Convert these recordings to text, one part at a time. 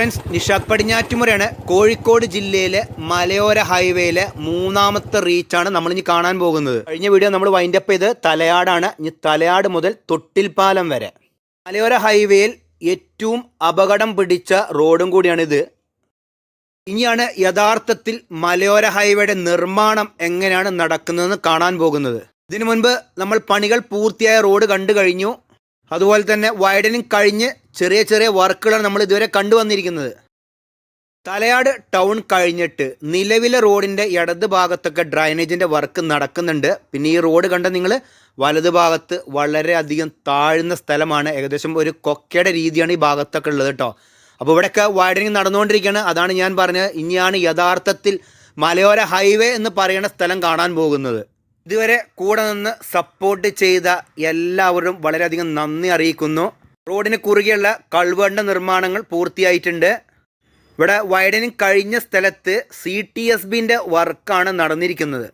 Friends Nishad പടിഞ്ഞാറ്റുമുറയാണ്. Kozhikode ജില്ലയിലെ മലയോര ഹൈവേയിലെ മൂന്നാമത്തെ റീച്ചാണ് നമ്മൾ ഇനി കാണാൻ പോകുന്നത്. കഴിഞ്ഞ വീഡിയോ നമ്മൾ വൈൻഡപ്പ് ചെയ്ത് തലയാടാണ്. ഇനി തലയാട് മുതൽ തൊട്ടിൽപ്പാലം വരെ. മലയോര ഹൈവേയിൽ ഏറ്റവും അപകടം പിടിച്ച റോഡും കൂടിയാണിത് ഇനിയാണ് യഥാർത്ഥത്തിൽ മലയോര ഹൈവേയുടെ നിർമ്മാണം എങ്ങനെയാണ് നടക്കുന്നതെന്ന് കാണാൻ പോകുന്നത്. ഇതിനു മുൻപ് നമ്മൾ പണികൾ പൂർത്തിയായ റോഡ് കണ്ടു കഴിഞ്ഞു. അതുപോലെ തന്നെ വൈഡനിങ് കഴിഞ്ഞ് ചെറിയ ചെറിയ വർക്കുകളാണ് നമ്മൾ ഇതുവരെ കണ്ടുവന്നിരിക്കുന്നത് തലയാട് ടൗൺ കഴിഞ്ഞിട്ട് നിലവിലെ റോഡിന്റെ ഇടത് ഭാഗത്തൊക്കെ ഡ്രൈനേജിന്റെ വർക്ക് നടക്കുന്നുണ്ട്. പിന്നെ ഈ റോഡ് കണ്ട നിങ്ങൾ വലത് ഭാഗത്ത് വളരെയധികം താഴ്ന്ന സ്ഥലമാണ്. ഏകദേശം ഒരു കൊക്കയുടെ രീതിയാണ് ഈ ഭാഗത്തൊക്കെ ഉള്ളത് കേട്ടോ അപ്പോൾ ഇവിടെയൊക്കെ വൈഡനിങ് നടന്നുകൊണ്ടിരിക്കുകയാണ്. അതാണ് ഞാൻ പറഞ്ഞത്. ഇനിയാണ് യഥാർത്ഥത്തിൽ മലയോര ഹൈവേ എന്ന് പറയുന്ന സ്ഥലം കാണാൻ പോകുന്നത്. ഇതുവരെ കൂടെ നിന്ന് സപ്പോർട്ട് ചെയ്ത എല്ലാവരും വളരെയധികം നന്ദി അറിയിക്കുന്നു. റോഡിന് കുറുകെയുള്ള കൾവേണ്ട നിർമ്മാണങ്ങൾ പൂർത്തിയായിട്ടുണ്ട്. ഇവിടെ വൈഡനിങ് കഴിഞ്ഞ സ്ഥലത്ത് സി ടി എസ് ബിന്റെ വർക്കാണ് നടന്നിരിക്കുന്നത്.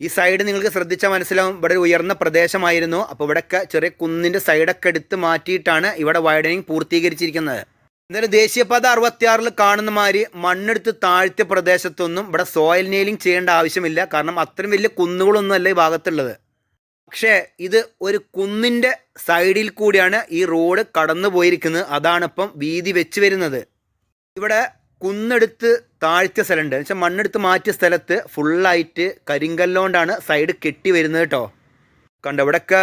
ഈ സൈഡ് നിങ്ങൾക്ക് ശ്രദ്ധിച്ചാൽ മനസ്സിലാവും. ഇവിടെ ഉയർന്ന പ്രദേശമായിരുന്നു. അപ്പോൾ ഇവിടെയൊക്കെ ചെറിയ കുന്നിന്റെ സൈഡൊക്കെ എടുത്ത് മാറ്റിയിട്ടാണ് ഇവിടെ വൈഡനിങ് പൂർത്തീകരിച്ചിരിക്കുന്നത്. എന്നാലും ദേശീയപാത അറുപത്തിയാറിൽ കാണുന്ന മാതിരി മണ്ണെടുത്ത് താഴ്ത്തിയ പ്രദേശത്തൊന്നും ഇവിടെ സോയിൽ നെയിലിംഗ് ചെയ്യേണ്ട ആവശ്യമില്ല. കാരണം അത്രയും വലിയ കുന്നുകളൊന്നും അല്ല ഈ ഭാഗത്തുള്ളത്. പക്ഷേ ഇത് ഒരു കുന്നിന്റെ സൈഡിൽ കൂടിയാണ് ഈ റോഡ് കടന്നു പോയിരിക്കുന്നത്. അതാണ് ഇപ്പം വീതി വെച്ച് വരുന്നത്. ഇവിടെ കുന്നെടുത്ത് താഴ്ത്തിയ സ്ഥലമുണ്ട്. വെച്ചാൽ മണ്ണെടുത്ത് മാറ്റിയ സ്ഥലത്ത് ഫുള്ളായിട്ട് കരിങ്കല്ലോണ്ടാണ് സൈഡ് കെട്ടി വരുന്നത് കേട്ടോ. കണ്ടോ ഇവിടെയൊക്കെ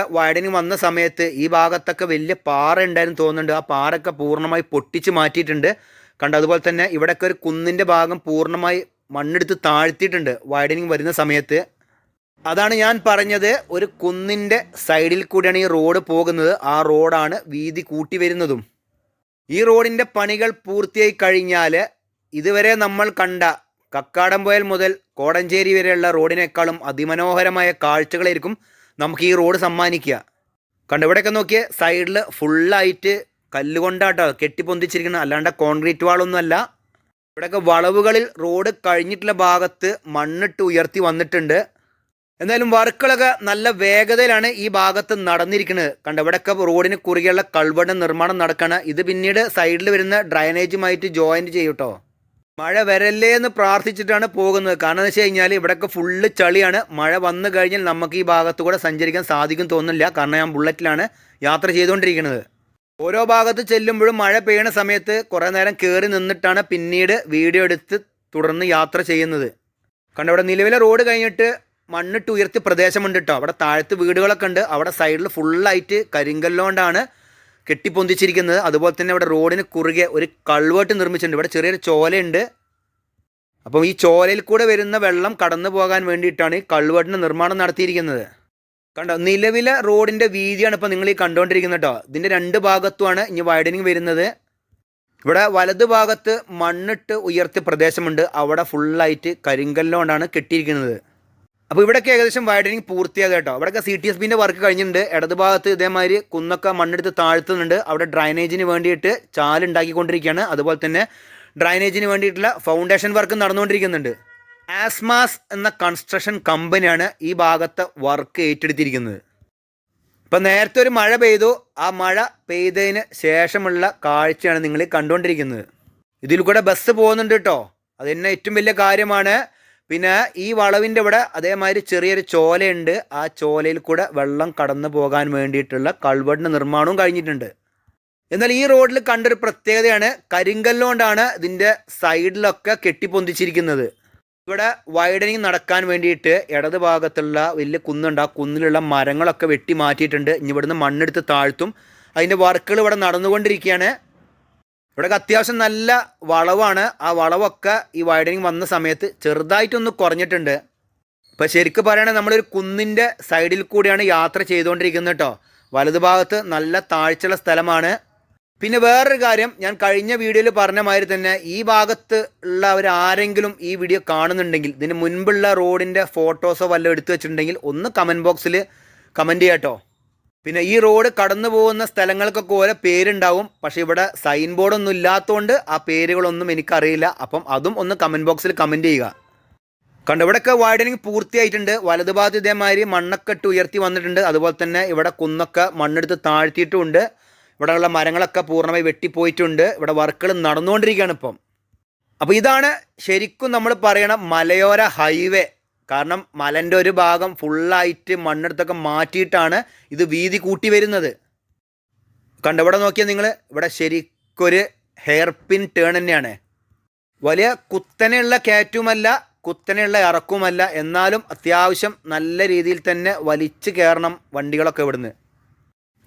വന്ന സമയത്ത് ഈ ഭാഗത്തൊക്കെ വലിയ പാറ ഉണ്ടായിരുന്നു തോന്നുന്നുണ്ട്. ആ പാറയൊക്കെ പൂർണമായി പൊട്ടിച്ച് മാറ്റിയിട്ടുണ്ട്. കണ്ട അതുപോലെ തന്നെ ഇവിടെയൊക്കെ ഒരു കുന്നിന്റെ ഭാഗം പൂർണമായി മണ്ണെടുത്ത് താഴ്ത്തിയിട്ടുണ്ട് വയഡനിങ് വരുന്ന സമയത്ത്. അതാണ് ഞാൻ പറഞ്ഞത് ഒരു കുന്നിന്റെ സൈഡിൽ കൂടിയാണ് ഈ റോഡ് പോകുന്നത്. ആ റോഡാണ് വീതി കൂട്ടി വരുന്നതും. ഈ റോഡിന്റെ പണികൾ പൂർത്തിയായി കഴിഞ്ഞാൽ ഇതുവരെ നമ്മൾ കണ്ട കക്കാടംപോയൽ മുതൽ കോടഞ്ചേരി വരെയുള്ള റോഡിനേക്കാളും അതിമനോഹരമായ കാഴ്ചകളായിരിക്കും. നമുക്ക് ഈ റോഡ് സമ്മാനിക്കുക. കണ്ടു ഇവിടെയൊക്കെ നോക്കിയാൽ സൈഡിൽ ഫുള്ളായിട്ട് കല്ലുകൊണ്ടാട്ടോ കെട്ടിപ്പൊന്തിച്ചിരിക്കുന്നത് അല്ലാണ്ട് കോൺക്രീറ്റ് വാളൊന്നുമല്ല. ഇവിടെയൊക്കെ വളവുകളിൽ റോഡ് കഴിഞ്ഞിട്ടുള്ള ഭാഗത്ത് മണ്ണിട്ട് ഉയർത്തി വന്നിട്ടുണ്ട്. എന്തായാലും വർക്കുകളൊക്കെ നല്ല വേഗതയിലാണ് ഈ ഭാഗത്ത് നടന്നിരിക്കുന്നത് കണ്ട ഇവിടെയൊക്കെ റോഡിന് കുറുകെയുള്ള കൾവട നിർമ്മാണം നടക്കുകയാണ് ഇത് പിന്നീട് സൈഡിൽ വരുന്ന ഡ്രൈനേജുമായിട്ട് ജോയിന്റ് ചെയ്യൂട്ടോ. മഴ വരല്ലേ എന്ന് പ്രാർത്ഥിച്ചിട്ടാണ് പോകുന്നത്. കാരണം എന്ന് വെച്ച് കഴിഞ്ഞാൽ ഇവിടെയൊക്കെ ഫുള്ള് ചളിയാണ്. മഴ വന്നു കഴിഞ്ഞാൽ നമുക്ക് ഈ ഭാഗത്ത് കൂടെ സഞ്ചരിക്കാൻ സാധിക്കും തോന്നുന്നില്ല. കാരണം ഞാൻ ബുള്ളറ്റിലാണ് യാത്ര ചെയ്തുകൊണ്ടിരിക്കുന്നത്. ഓരോ ഭാഗത്ത് ചെല്ലുമ്പോഴും മഴ പെയ്യണ സമയത്ത് കുറേ നേരം കയറി നിന്നിട്ടാണ് പിന്നീട് വീഡിയോ എടുത്ത് തുടർന്ന് യാത്ര ചെയ്യുന്നത്. കണ്ട ഇവിടെ നിലവിലെ റോഡ് കഴിഞ്ഞിട്ട് മണ്ണിട്ട് ഉയർത്തി പ്രദേശമുണ്ട് കേട്ടോ അവിടെ താഴത്ത് വീടുകളൊക്കെ ഉണ്ട്. അവിടെ സൈഡിൽ ഫുള്ളായിട്ട് കരിങ്കല്ലുകൊണ്ടാണ് കെട്ടിപ്പൊന്തിച്ചിരിക്കുന്നത്. അതുപോലെ തന്നെ ഇവിടെ റോഡിന് കുറുകെ ഒരു കൾവേട്ട് നിർമ്മിച്ചിട്ടുണ്ട്. ഇവിടെ ചെറിയൊരു ചോലയുണ്ട്. അപ്പം ഈ ചോലയിൽ കൂടെ വരുന്ന വെള്ളം കടന്നു പോകാൻ വേണ്ടിയിട്ടാണ് ഈ കൾവേർട്ടിന്റെ നിർമ്മാണം നടത്തിയിരിക്കുന്നത്. കണ്ടോ നിലവിലെ റോഡിന്റെ വീതിയാണ് ഇപ്പോൾ നിങ്ങൾ ഈ കണ്ടുകൊണ്ടിരിക്കുന്നത് കേട്ടോ. ഇതിന്റെ രണ്ട് ഭാഗത്തുമാണ് ഇനി വൈഡനിങ് വരുന്നത്. ഇവിടെ വലതു ഭാഗത്ത് മണ്ണിട്ട് ഉയർത്തിയ പ്രദേശമുണ്ട്. അവിടെ ഫുള്ളായിട്ട് കരിങ്കല്ലുകൊണ്ടാണ് കെട്ടിയിരിക്കുന്നത്. അപ്പോൾ ഇവിടെയൊക്കെ ഏകദേശം വൈഡനിങ് പൂർത്തിയാകുക കേട്ടോ. ഇവിടെയൊക്കെ സി ടി എസ് ബിന്റെ വർക്ക് കഴിഞ്ഞിട്ടുണ്ട്. ഇടത് ഭാഗത്ത് ഇതേമാതിരി കുന്നൊക്കെ മണ്ണെടുത്ത് താഴ്ത്തുന്നുണ്ട്. അവിടെ ഡ്രൈനേജിന് വേണ്ടിയിട്ട് ചാലുണ്ടാക്കിക്കൊണ്ടിരിക്കുകയാണ്. അതുപോലെ തന്നെ ഡ്രൈനേജിന് വേണ്ടിയിട്ടുള്ള ഫൗണ്ടേഷൻ വർക്ക് നടന്നുകൊണ്ടിരിക്കുന്നുണ്ട്. ആസ്മാസ് എന്ന കൺസ്ട്രക്ഷൻ കമ്പനിയാണ് ഈ ഭാഗത്തെ വർക്ക് ഏറ്റെടുത്തിരിക്കുന്നത്. ഇപ്പം നേരത്തെ ഒരു മഴ പെയ്തു. ആ മഴ പെയ്തതിന് ശേഷമുള്ള കാഴ്ചയാണ് നിങ്ങൾ കണ്ടുകൊണ്ടിരിക്കുന്നത്. ഇതിൽ കൂടെ ബസ് പോകുന്നുണ്ട് കേട്ടോ. അത് തന്നെ ഏറ്റവും വലിയ കാര്യമാണ്. പിന്നെ ഈ വളവിന്റെ ഇവിടെ അതേമാതിരി ചെറിയൊരു ചോലയുണ്ട്. ആ ചോലയിൽ കൂടെ വെള്ളം കടന്നു പോകാൻ വേണ്ടിയിട്ടുള്ള കൾവടിന്റെ നിർമ്മാണവും കഴിഞ്ഞിട്ടുണ്ട്. എന്നാൽ ഈ റോഡിൽ കണ്ടൊരു പ്രത്യേകതയാണ്. കരിങ്കല്ലുകൊണ്ടാണ് ഇതിന്റെ സൈഡിലൊക്കെ കെട്ടിപ്പൊന്തിച്ചിരിക്കുന്നത്. ഇവിടെ വൈഡനിങ് നടക്കാൻ വേണ്ടിയിട്ട് ഇടത് ഭാഗത്തുള്ള വലിയ കുന്നുണ്ട്. ആ കുന്നിലുള്ള മരങ്ങളൊക്കെ വെട്ടി മാറ്റിയിട്ടുണ്ട്. ഇനി ഇവിടുന്ന് മണ്ണെടുത്ത് താഴ്ത്തും. അതിന്റെ വർക്കുകൾ ഇവിടെ നടന്നുകൊണ്ടിരിക്കുകയാണ്. ഇവിടെ അത്യാവശ്യം നല്ല വളവാണ്. ആ വളവൊക്കെ ഈ വൈഡനിങ് വന്ന സമയത്ത് ചെറുതായിട്ടൊന്ന് കുറഞ്ഞിട്ടുണ്ട്. ഇപ്പം ശരിക്കും പറയുകയാണെങ്കിൽ നമ്മളൊരു കുന്നിന്റെ സൈഡിൽ കൂടിയാണ് യാത്ര ചെയ്തുകൊണ്ടിരിക്കുന്നത് കേട്ടോ. വലതുഭാഗത്ത് നല്ല താഴ്ചയുള്ള സ്ഥലമാണ്. പിന്നെ വേറൊരു കാര്യം ഞാൻ കഴിഞ്ഞ വീഡിയോയിൽ പറഞ്ഞ മാതിരി തന്നെ ഈ ഭാഗത്ത് ഉള്ളവർ ആരെങ്കിലും ഈ വീഡിയോ കാണുന്നുണ്ടെങ്കിൽ ഇതിന് മുൻപുള്ള റോഡിന്റെ ഫോട്ടോസോ വല്ലതും എടുത്തു വെച്ചിട്ടുണ്ടെങ്കിൽ ഒന്ന് കമന്റ് ബോക്സിൽ കമന്റ് ചെയ്യാട്ടോ പിന്നെ ഈ റോഡ് കടന്നു പോകുന്ന സ്ഥലങ്ങൾക്കൊക്കെ ഓരോ പേരുണ്ടാവും. പക്ഷേ ഇവിടെ സൈൻ ബോർഡൊന്നും ഇല്ലാത്തതുകൊണ്ട് ആ പേരുകളൊന്നും എനിക്കറിയില്ല. അപ്പം അതും ഒന്ന് കമന്റ് ബോക്സിൽ കമന്റ് ചെയ്യുക. കണ്ടു ഇവിടെയൊക്കെ വൈഡനിങ് പൂർത്തിയായിട്ടുണ്ട്. വലതുഭാഗത്ത് ഇതേമാതിരി മണ്ണൊക്കെ ഇട്ട് ഉയർത്തി വന്നിട്ടുണ്ട്. അതുപോലെ തന്നെ ഇവിടെ കുന്നൊക്കെ മണ്ണെടുത്ത് താഴ്ത്തിയിട്ടുമുണ്ട് ഇവിടെയുള്ള മരങ്ങളൊക്കെ പൂർണമായി വെട്ടിപ്പോയിട്ടുണ്ട്. ഇവിടെ വർക്കുകൾ നടന്നുകൊണ്ടിരിക്കുകയാണ് ഇപ്പം. അപ്പോൾ ഇതാണ് ശരിക്കും നമ്മൾ പറയണ മലയോര ഹൈവേ കാരണം മലന്റെ ഒരു ഭാഗം ഫുള്ളായിട്ട് മണ്ണെടുത്തൊക്കെ മാറ്റിയിട്ടാണ് ഇത് വീതി കൂട്ടി വരുന്നത്. കണ്ട ഇവിടെ നോക്കിയാൽ നിങ്ങൾ ഇവിടെ ശരിക്കൊരു ഹെയർ പിൻ ടേൺ തന്നെയാണ്. വലിയ കുത്തനെയുള്ള കയറ്റുമല്ല കുത്തനെയുള്ള ഇറക്കുമല്ല എന്നാലും അത്യാവശ്യം നല്ല രീതിയിൽ തന്നെ വലിച്ച് കയറണം വണ്ടികളൊക്കെ ഇവിടുന്ന്.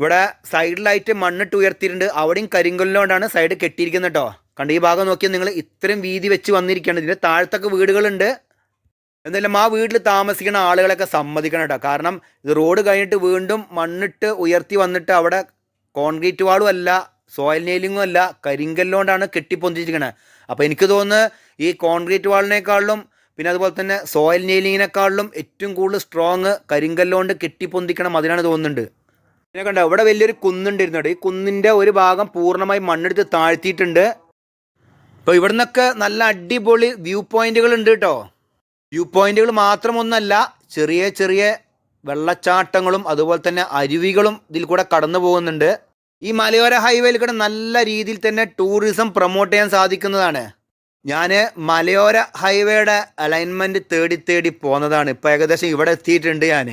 ഇവിടെ സൈഡിലായിട്ട് മണ്ണിട്ട് ഉയർത്തിയിട്ടുണ്ട്. അവിടെയും കരിങ്കല്ലുകൊണ്ടാണ് സൈഡ് കെട്ടിയിരിക്കുന്നത് കേട്ടോ. കണ്ട ഈ ഭാഗം നോക്കിയാൽ നിങ്ങൾ ഇത്രയും വീതി വെച്ച് വന്നിരിക്കുകയാണ്. ഇതിന്റെ താഴത്തൊക്കെ വീടുകളുണ്ട്. എന്തായാലും ആ വീട്ടിൽ താമസിക്കുന്ന ആളുകളൊക്കെ സമ്മതിക്കണം കേട്ടോ. കാരണം ഇത് റോഡ് കഴിഞ്ഞിട്ട് വീണ്ടും മണ്ണിട്ട് ഉയർത്തി വന്നിട്ട് അവിടെ കോൺക്രീറ്റ് വാളും അല്ല സോയിൽ നെയിലിങ്ങും അല്ല കരിങ്കല്ലുകൊണ്ടാണ് കെട്ടിപ്പൊന്തിച്ചിരിക്കുന്നത് അപ്പോൾ എനിക്ക് തോന്നുന്നത് ഈ കോൺക്രീറ്റ് വാളിനേക്കാളിലും പിന്നെ അതുപോലെ തന്നെ സോയിൽ നെയിലിങ്ങിനേക്കാളും ഏറ്റവും കൂടുതൽ സ്ട്രോങ് കരിങ്കല്ലുകൊണ്ട് കെട്ടിപ്പൊന്തിക്കണം അതിനാണ് തോന്നുന്നുണ്ട്. പിന്നെ കണ്ടോ ഇവിടെ വലിയൊരു കുന്നുണ്ടായിരുന്നു ഈ കുന്നിന്റെ ഒരു ഭാഗം പൂർണമായി മണ്ണെടുത്ത് താഴ്ത്തിയിട്ടുണ്ട്. അപ്പോൾ ഇവിടുന്നൊക്കെ നല്ല അടിപൊളി വ്യൂ പോയിന്റുകൾ ഉണ്ട് കേട്ടോ. വ്യൂ പോയിന്റുകൾ മാത്രമൊന്നല്ല ചെറിയ ചെറിയ വെള്ളച്ചാട്ടങ്ങളും അതുപോലെ തന്നെ അരുവികളും ഇതിൽ കൂടെ കടന്നു പോകുന്നുണ്ട്. ഈ മലയോര ഹൈവേയിൽ കൂടെ നല്ല രീതിയിൽ തന്നെ ടൂറിസം പ്രൊമോട്ട് ചെയ്യാൻ സാധിക്കുന്നതാണ്. ഞാൻ മലയോര ഹൈവേയുടെ അലൈൻമെന്റ് തേടി തേടി പോന്നതാണ്. ഇപ്പോൾ ഏകദേശം ഇവിടെ എത്തിയിട്ടുണ്ട് ഞാൻ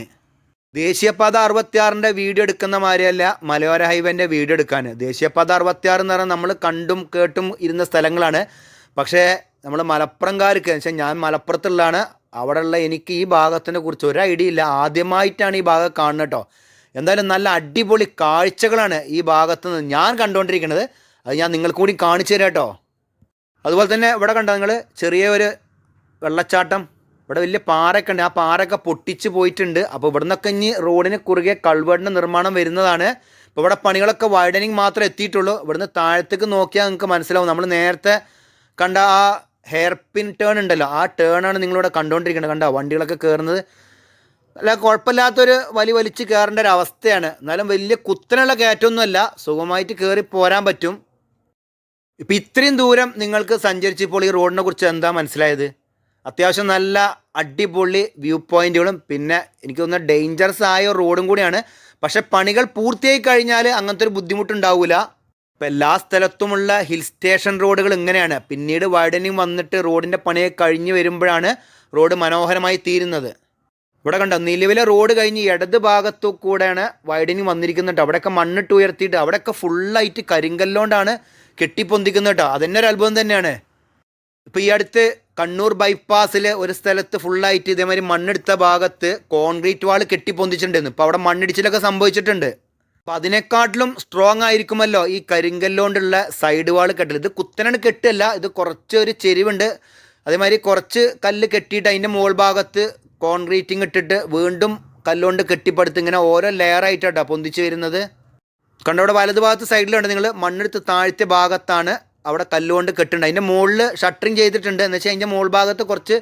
ദേശീയപാത അറുപത്തിയാറിന്റെ വീഡിയോ എടുക്കുന്ന മാതിരിയല്ല മലയോര ഹൈവേന്റെ വീഡിയോ എടുക്കാൻ. ദേശീയപാത അറുപത്തിയാറ് എന്ന് പറഞ്ഞാൽ നമ്മൾ കണ്ടും കേട്ടും ഇരുന്ന സ്ഥലങ്ങളാണ്. പക്ഷേ നമ്മൾ മലപ്പുറംകാർക്ക് വെച്ചാൽ ഞാൻ മലപ്പുറത്തുള്ളതാണ്. അവിടെയുള്ള എനിക്ക് ഈ ഭാഗത്തിനെ കുറിച്ച് ഒരു ഐഡിയ ഇല്ല. ആദ്യമായിട്ടാണ് ഈ ഭാഗം കാണുന്നത് കേട്ടോ. എന്തായാലും നല്ല അടിപൊളി കാഴ്ചകളാണ് ഈ ഭാഗത്ത് നിന്ന് ഞാൻ കണ്ടുകൊണ്ടിരിക്കുന്നത്. അത് ഞാൻ നിങ്ങൾക്ക് കൂടി കാണിച്ചു തരാം കേട്ടോ. അതുപോലെ തന്നെ ഇവിടെ കണ്ടോ നിങ്ങൾ ചെറിയ ഒരു വെള്ളച്ചാട്ടം. ഇവിടെ വലിയ പാറയൊക്കെ ഉണ്ട്. ആ പാറയൊക്കെ പൊട്ടിച്ച് പോയിട്ടുണ്ട്. അപ്പോൾ ഇവിടെ നിന്നൊക്കെ ഇനി റോഡിന് കുറുകെ കൾവേടിന്റെ നിർമ്മാണം വരുന്നതാണ്. ഇപ്പോൾ ഇവിടെ പണികളൊക്കെ വൈഡനിങ് മാത്രമേ എത്തിയിട്ടുള്ളൂ. ഇവിടുന്ന് താഴത്തേക്ക് നോക്കിയാൽ നിങ്ങൾക്ക് മനസ്സിലാവും. നമ്മൾ നേരത്തെ കണ്ട ആ ഹെയർ പിൻ ടേൺ ഉണ്ടല്ലോ. ആ ടേണാണ് നിങ്ങളിവിടെ കണ്ടുകൊണ്ടിരിക്കുന്നത് കണ്ടോ? വണ്ടികളൊക്കെ കയറുന്നത് അല്ല കുഴപ്പമില്ലാത്തൊരു വലി വലിച്ച് കയറേണ്ട ഒരു അവസ്ഥയാണ്. എന്നാലും വലിയ കുത്തനുള്ള കയറ്റമൊന്നുമല്ല സുഖമായിട്ട് കയറി പോരാൻ പറ്റും. ഇപ്പം ഇത്രയും ദൂരം നിങ്ങൾക്ക് സഞ്ചരിച്ചപ്പോൾ ഈ റോഡിനെ കുറിച്ച് എന്താ മനസ്സിലായത്? അത്യാവശ്യം നല്ല അടിപൊളി വ്യൂ പോയിന്റുകളും പിന്നെ എനിക്ക് തോന്നുന്ന ഡേഞ്ചറസ് ആയ റോഡും കൂടിയാണ്. പക്ഷേ പണികൾ പൂർത്തിയായി കഴിഞ്ഞാൽ അങ്ങനത്തെ ഒരു ബുദ്ധിമുട്ടുണ്ടാവില്ല ഇപ്പം എല്ലാ സ്ഥലത്തുമുള്ള ഹിൽ സ്റ്റേഷൻ റോഡുകൾ ഇങ്ങനെയാണ്. പിന്നീട് വൈഡനിങ് വന്നിട്ട് റോഡിന്റെ പണി കഴിഞ്ഞ് വരുമ്പോഴാണ് റോഡ് മനോഹരമായി തീരുന്നത്. ഇവിടെ കണ്ടോ നിലവിലെ റോഡ് കഴിഞ്ഞ് ഇടത് ഭാഗത്തു കൂടെയാണ് വൈഡനിങ് വന്നിരിക്കുന്നുണ്ട് അവിടെയൊക്കെ മണ്ണിട്ട് ഉയർത്തിയിട്ട് അവിടെയൊക്കെ ഫുള്ളായിട്ട് കരിങ്കല്ലോണ്ടാണ് കെട്ടിപ്പൊന്തിക്കുന്നത് കേട്ടോ. അതന്നെ ഒരു അത്ഭുതം തന്നെയാണ്. ഇപ്പോൾ ഈ അടുത്ത് കണ്ണൂർ ബൈപ്പാസിൽ ഒരു സ്ഥലത്ത് ഫുള്ളായിട്ട് ഇതേമാതിരി മണ്ണെടുത്ത ഭാഗത്ത് കോൺക്രീറ്റ് വാൾ കെട്ടിപ്പൊന്തിച്ചിട്ടുണ്ടായിരുന്നു ഇപ്പോൾ അവിടെ മണ്ണിടിച്ചിലൊക്കെ സംഭവിച്ചിട്ടുണ്ട്. അപ്പോൾ അതിനെക്കാട്ടിലും സ്ട്രോങ് ആയിരിക്കുമല്ലോ ഈ കരിങ്കല്ലുകൊണ്ടുള്ള സൈഡ് വാൾ കെട്ടൽ. ഇത് കുത്തനാണ് കെട്ടല്ല ഇത് കുറച്ചൊരു ചെരിവുണ്ട്. അതേമാതിരി കുറച്ച് കല്ല് കെട്ടിയിട്ട് അതിന്റെ മുകൾ ഭാഗത്ത് കോൺക്രീറ്റിംഗ് ഇട്ടിട്ട് വീണ്ടും കല്ലുകൊണ്ട് കെട്ടിപ്പടുത്ത് ഇങ്ങനെ ഓരോ ലെയറായിട്ടാട്ടോ പൊന്തിച്ച് വരുന്നത്. കണ്ടോ അവിടെ വലതുഭാഗത്ത് സൈഡിലുണ്ട് നിങ്ങൾ മണ്ണെടുത്ത് താഴ്ത്തിയ ഭാഗത്താണ് അവിടെ കല്ലുകൊണ്ട് കെട്ടുന്നത്. അതിന്റെ മുകളിൽ ഷട്ടറിങ് ചെയ്തിട്ടുണ്ട്. എന്ന് വെച്ചാൽ അതിന്റെ മുകൾ ഭാഗത്ത് കുറച്ച്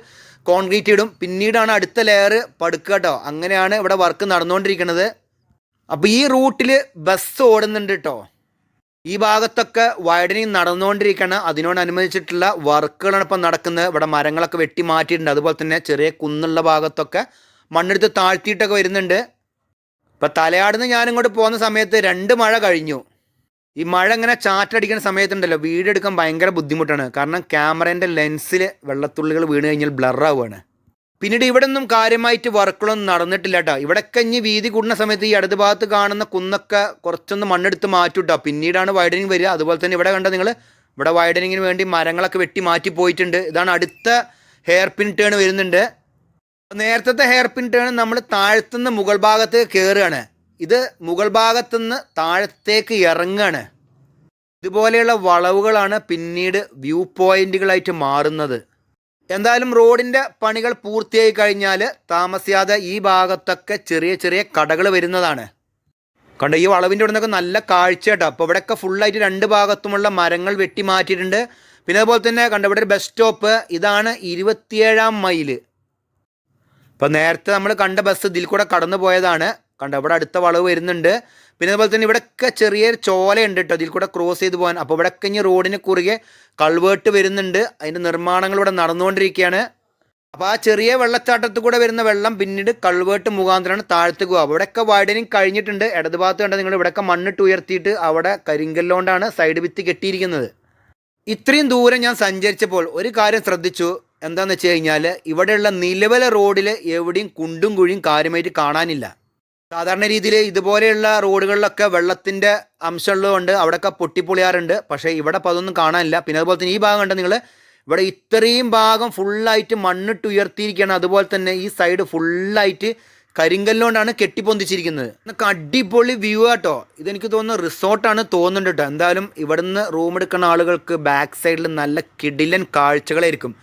കോൺക്രീറ്റ് ഇടും. പിന്നീടാണ് അടുത്ത ലെയർ പടുക്കുക കേട്ടോ. അങ്ങനെയാണ് ഇവിടെ വർക്ക് നടന്നുകൊണ്ടിരിക്കുന്നത്. അപ്പോൾ ഈ റൂട്ടിൽ ബസ് ഓടുന്നുണ്ട് കേട്ടോ ഈ ഭാഗത്തൊക്കെ വൈഡനിങ് നടന്നുകൊണ്ടിരിക്കുകയാണ് അതിനോടനുബന്ധിച്ചിട്ടുള്ള വർക്കുകളാണ് ഇപ്പം നടക്കുന്നത്. ഇവിടെ മരങ്ങളൊക്കെ വെട്ടി മാറ്റിയിട്ടുണ്ട്. അതുപോലെ തന്നെ ചെറിയ കുന്നുള്ള ഭാഗത്തൊക്കെ മണ്ണെടുത്ത് താഴ്ത്തിയിട്ടൊക്കെ വരുന്നുണ്ട്. ഇപ്പം തലയാടുന്ന് ഞാനിങ്ങോട്ട് പോകുന്ന സമയത്ത് രണ്ട് മഴ കഴിഞ്ഞു. ഈ മഴ ഇങ്ങനെ ചാറ്റടിക്കുന്ന സമയത്തുണ്ടല്ലോ. വീഡിയോ എടുക്കാൻ ഭയങ്കര ബുദ്ധിമുട്ടാണ്. കാരണം ക്യാമറേന്റെ ലെൻസിൽ വെള്ളത്തുള്ളികൾ വീണ് കഴിഞ്ഞാൽ ബ്ലറാവുകയാണ് പിന്നീട് ഇവിടെ ഒന്നും കാര്യമായിട്ട് വർക്കുകളൊന്നും നടന്നിട്ടില്ല കേട്ടോ ഇവിടെയൊക്കെ ഇനി വീതി കൂടുന്ന സമയത്ത് ഈ ഇടത് ഭാഗത്ത് കാണുന്ന കുന്നൊക്കെ കുറച്ചൊന്ന് മണ്ണെടുത്ത് മാറ്റും കേട്ടോ പിന്നീടാണ് വൈഡനിങ് വരിക. അതുപോലെ തന്നെ ഇവിടെ കണ്ട നിങ്ങൾ ഇവിടെ വൈഡനിങ്ങിന് വേണ്ടി മരങ്ങളൊക്കെ വെട്ടി മാറ്റി പോയിട്ടുണ്ട്. ഇതാണ് അടുത്ത ഹെയർ പിൻ ടേൺ വരുന്നുണ്ട്. നേരത്തെ ഹെയർ പിൻ ടേൺ നമ്മൾ താഴത്തുനിന്ന് മുകൾ ഭാഗത്ത് കയറുകയാണ് ഇത് മുകൾ ഭാഗത്തുനിന്ന് താഴത്തേക്ക് ഇറങ്ങുകയാണ്. ഇതുപോലെയുള്ള വളവുകളാണ് പിന്നീട് വ്യൂ പോയിന്റുകളായിട്ട് മാറുന്നത്. എന്തായാലും റോഡിന്റെ പണികൾ പൂർത്തിയായി കഴിഞ്ഞാൽ താമസിയാതെ ഈ ഭാഗത്തൊക്കെ ചെറിയ ചെറിയ കടകൾ വരുന്നതാണ്. കണ്ട ഈ വളവിന്റെ ഇവിടെ നിന്നൊക്കെ നല്ല കാഴ്ച കേട്ടോ അപ്പോൾ ഇവിടെയൊക്കെ ഫുള്ളായിട്ട് രണ്ട് ഭാഗത്തുമുള്ള മരങ്ങൾ വെട്ടി മാറ്റിയിട്ടുണ്ട് പിന്നെ അതുപോലെ തന്നെ കണ്ട ഇവിടെ ഒരു ബസ് സ്റ്റോപ്പ് ഇതാണ് ഇരുപത്തിയേഴാം മൈൽ ഇപ്പം നേരത്തെ നമ്മൾ കണ്ട ബസ് ഇതിൽ കൂടെ കടന്നു പോയതാണ് കണ്ട ഇവിടെ അടുത്ത വളവ് വരുന്നുണ്ട്. പിന്നെ അതുപോലെ തന്നെ ഇവിടെയൊക്കെ ചെറിയൊരു ഉണ്ട് കേട്ടോ ഇതിൽ കൂടെ ക്രോസ് ചെയ്ത് പോകാൻ. അപ്പോൾ ഇവിടെയൊക്കെ ഇനി റോഡിന് കുറുകെ കൾവേർട്ട് വരുന്നുണ്ട്. അതിന്റെ നിർമ്മാണങ്ങൾ ഇവിടെ നടന്നുകൊണ്ടിരിക്കുകയാണ്. അപ്പോൾ ആ ചെറിയ വെള്ളച്ചാട്ടത്തിൽ കൂടെ വരുന്ന വെള്ളം പിന്നീട് കൾവേർട്ട് മുഖാന്തരമാണ് താഴ്ത്തുക അവിടെയൊക്കെ വൈഡനിങ് കഴിഞ്ഞിട്ടുണ്ട്. ഇടത് ഭാഗത്ത് കണ്ട നിങ്ങൾ? ഇവിടെയൊക്കെ മണ്ണിട്ട് ഉയർത്തിയിട്ട് അവിടെ കരിങ്കല്ലോണ്ടാണ് സൈഡ് വിത്ത് കെട്ടിയിരിക്കുന്നത്. ഇത്രയും ദൂരം ഞാൻ സഞ്ചരിച്ചപ്പോൾ ഒരു കാര്യം ശ്രദ്ധിച്ചു. എന്താണെന്ന് വെച്ച് കഴിഞ്ഞാൽ ഇവിടെയുള്ള നിലവിലെ റോഡിൽ എവിടെയും കുണ്ടും കുഴിയും കാര്യമായിട്ട് കാണാനില്ല. സാധാരണ രീതിയിൽ ഇതുപോലെയുള്ള റോഡുകളിലൊക്കെ വെള്ളത്തിന്റെ അംശമുള്ളതുകൊണ്ട് അവിടെയൊക്കെ പൊട്ടിപ്പൊളിയാറുണ്ട്. പക്ഷേ ഇവിടെ അപ്പോൾ അതൊന്നും കാണാനില്ല. പിന്നെ അതുപോലെ തന്നെ ഈ ഭാഗം കണ്ടോ നിങ്ങൾ ഇവിടെ ഇത്രയും ഭാഗം ഫുള്ളായിട്ട് മണ്ണിട്ട് ഉയർത്തിയിരിക്കുകയാണ്. അതുപോലെ തന്നെ ഈ സൈഡ് ഫുള്ളായിട്ട് കരിങ്കല്ലുകൊണ്ടാണ് കെട്ടിപ്പൊന്തിച്ചിരിക്കുന്നത്. എന്നൊക്കെ അടിപൊളി വ്യൂ ആട്ടോ. ഇതെനിക്ക് തോന്നുന്നു റിസോർട്ടാണ് തോന്നുന്നുണ്ട് കേട്ടോ എന്തായാലും ഇവിടുന്ന് റൂം എടുക്കുന്ന ആളുകൾക്ക് ബാക്ക് സൈഡിൽ നല്ല കിടിലൻ കാഴ്ചകളായിരിക്കും.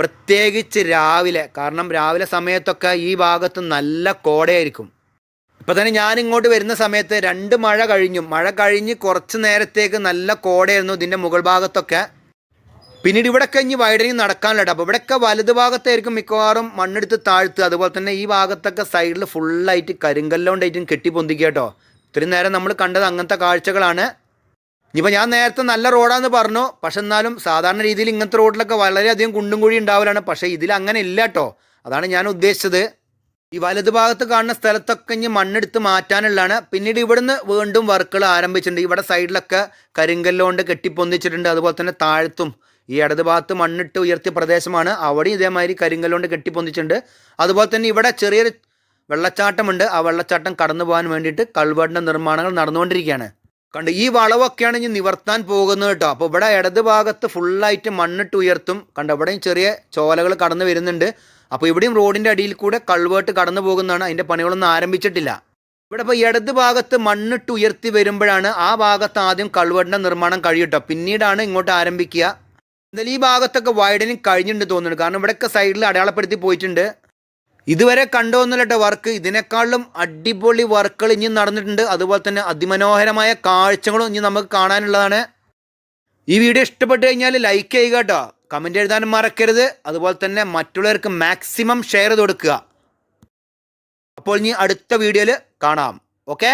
പ്രത്യേകിച്ച് രാവിലെ. കാരണം രാവിലെ സമയത്തൊക്കെ ഈ ഭാഗത്ത് നല്ല കോടയായിരിക്കും. ഇപ്പം തന്നെ ഞാൻ ഇങ്ങോട്ട് വരുന്ന സമയത്ത് രണ്ട് മഴ കഴിഞ്ഞു. മഴ കഴിഞ്ഞ് കുറച്ച് നേരത്തേക്ക് നല്ല കോടയായിരുന്നു ഇതിന്റെ മുകൾ ഭാഗത്തൊക്കെ. പിന്നീട് ഇവിടെയൊക്കെ ഇനി വൈഡനിങ് നടക്കാനുള്ള അപ്പോൾ ഇവിടെയൊക്കെ വലത് ഭാഗത്തായിരിക്കും മിക്കവാറും മണ്ണെടുത്ത് താഴ്ത്തുക അതുപോലെ തന്നെ ഈ ഭാഗത്തൊക്കെ സൈഡിൽ ഫുള്ളായിട്ട് കരിങ്കല്ലോണ്ടായിട്ടും കെട്ടിപ്പൊന്തിക്കുക കേട്ടോ. ഇത്രയും നേരം നമ്മൾ കണ്ടത് അങ്ങനത്തെ കാഴ്ചകളാണ്. ഇനിയിപ്പോൾ ഞാൻ നേരത്തെ നല്ല റോഡാന്ന് പറഞ്ഞു. പക്ഷെ എന്നാലും സാധാരണ രീതിയിൽ ഇങ്ങനത്തെ റോഡിലൊക്കെ വളരെയധികം കുണ്ടും കുഴി ഉണ്ടാവലാണ്. പക്ഷേ ഇതിൽ അങ്ങനെ ഇല്ല കേട്ടോ. അതാണ് ഞാൻ ഉദ്ദേശിച്ചത്. ഈ വലതുഭാഗത്ത് കാണുന്ന സ്ഥലത്തൊക്കെ ഇനി മണ്ണെടുത്ത് മാറ്റാനുള്ളതാണ്. പിന്നീട് ഇവിടുന്ന് വീണ്ടും വർക്കുകൾ ആരംഭിച്ചിട്ടുണ്ട്. ഇവിടെ സൈഡിലൊക്കെ കരിങ്കല്ലുകൊണ്ട് കെട്ടിപ്പൊന്തിച്ചിട്ടുണ്ട്. അതുപോലെ തന്നെ താഴത്തും ഈ ഇടത് ഭാഗത്ത് മണ്ണിട്ട് ഉയർത്തിയ പ്രദേശമാണ്. അവിടെയും ഇതേമാതിരി കരിങ്കല്ലുകൊണ്ട് കെട്ടിപ്പൊന്തിച്ചിട്ടുണ്ട്. അതുപോലെ തന്നെ ഇവിടെ ചെറിയൊരു വെള്ളച്ചാട്ടമുണ്ട്. ആ വെള്ളച്ചാട്ടം കടന്നു പോകാൻ വേണ്ടിയിട്ട് കൾവേടിന്റെ നിർമ്മാണങ്ങൾ നടന്നുകൊണ്ടിരിക്കുകയാണ്. കണ്ട് ഈ വളവൊക്കെയാണ് ഇനി നിവർത്താൻ പോകുന്നത് കേട്ടോ. അപ്പോൾ ഇവിടെ ഇടത് ഭാഗത്ത് ഫുള്ളായിട്ട് മണ്ണിട്ട് ഉയർത്തും. കണ്ട് ഇവിടെയും ചെറിയ ചോലകൾ കടന്നു വരുന്നുണ്ട്. അപ്പോൾ ഇവിടെയും റോഡിന്റെ അടിയിൽ കൂടെ കൾവേർട്ട് കടന്നു പോകുന്നതാണ് അതിന്റെ പണികളൊന്നും ആരംഭിച്ചിട്ടില്ല. ഇവിടെ ഇപ്പോൾ ഇടത് ഭാഗത്ത് മണ്ണിട്ട് ഉയർത്തി വരുമ്പോഴാണ് ആ ഭാഗത്ത് ആദ്യം കൾവേർട്ടിന്റെ നിർമ്മാണം കഴിയട്ടോ പിന്നീടാണ് ഇങ്ങോട്ട് ആരംഭിക്കുക. എന്നാൽ ഈ ഭാഗത്തൊക്കെ വൈഡനിങ് കഴിഞ്ഞിട്ടുണ്ട് തോന്നുന്നുണ്ട്. കാരണം ഇവിടെയൊക്കെ സൈഡിൽ അടയാളപ്പെടുത്തി പോയിട്ടുണ്ട്. ഇതുവരെ കണ്ടുവന്നില്ലട്ടോ വർക്ക് ഇതിനേക്കാളും അടിപൊളി വർക്കുകൾ ഇനി നടന്നിട്ടുണ്ട്. അതുപോലെ തന്നെ അതിമനോഹരമായ കാഴ്ചകളും ഇനി നമുക്ക് കാണാനുള്ളതാണ്. ഈ വീഡിയോ ഇഷ്ടപ്പെട്ടു കഴിഞ്ഞാൽ ലൈക്ക് ചെയ്യുക കേട്ടോ കമന്റ് എഴുതാനും മറക്കരുത്. അതുപോലെ തന്നെ മറ്റുള്ളവർക്ക് മാക്സിമം ഷെയർ ചെയ്ത് കൊടുക്കുക. അപ്പോൾ ഇനി അടുത്ത വീഡിയോയിൽ കാണാം. ഓക്കെ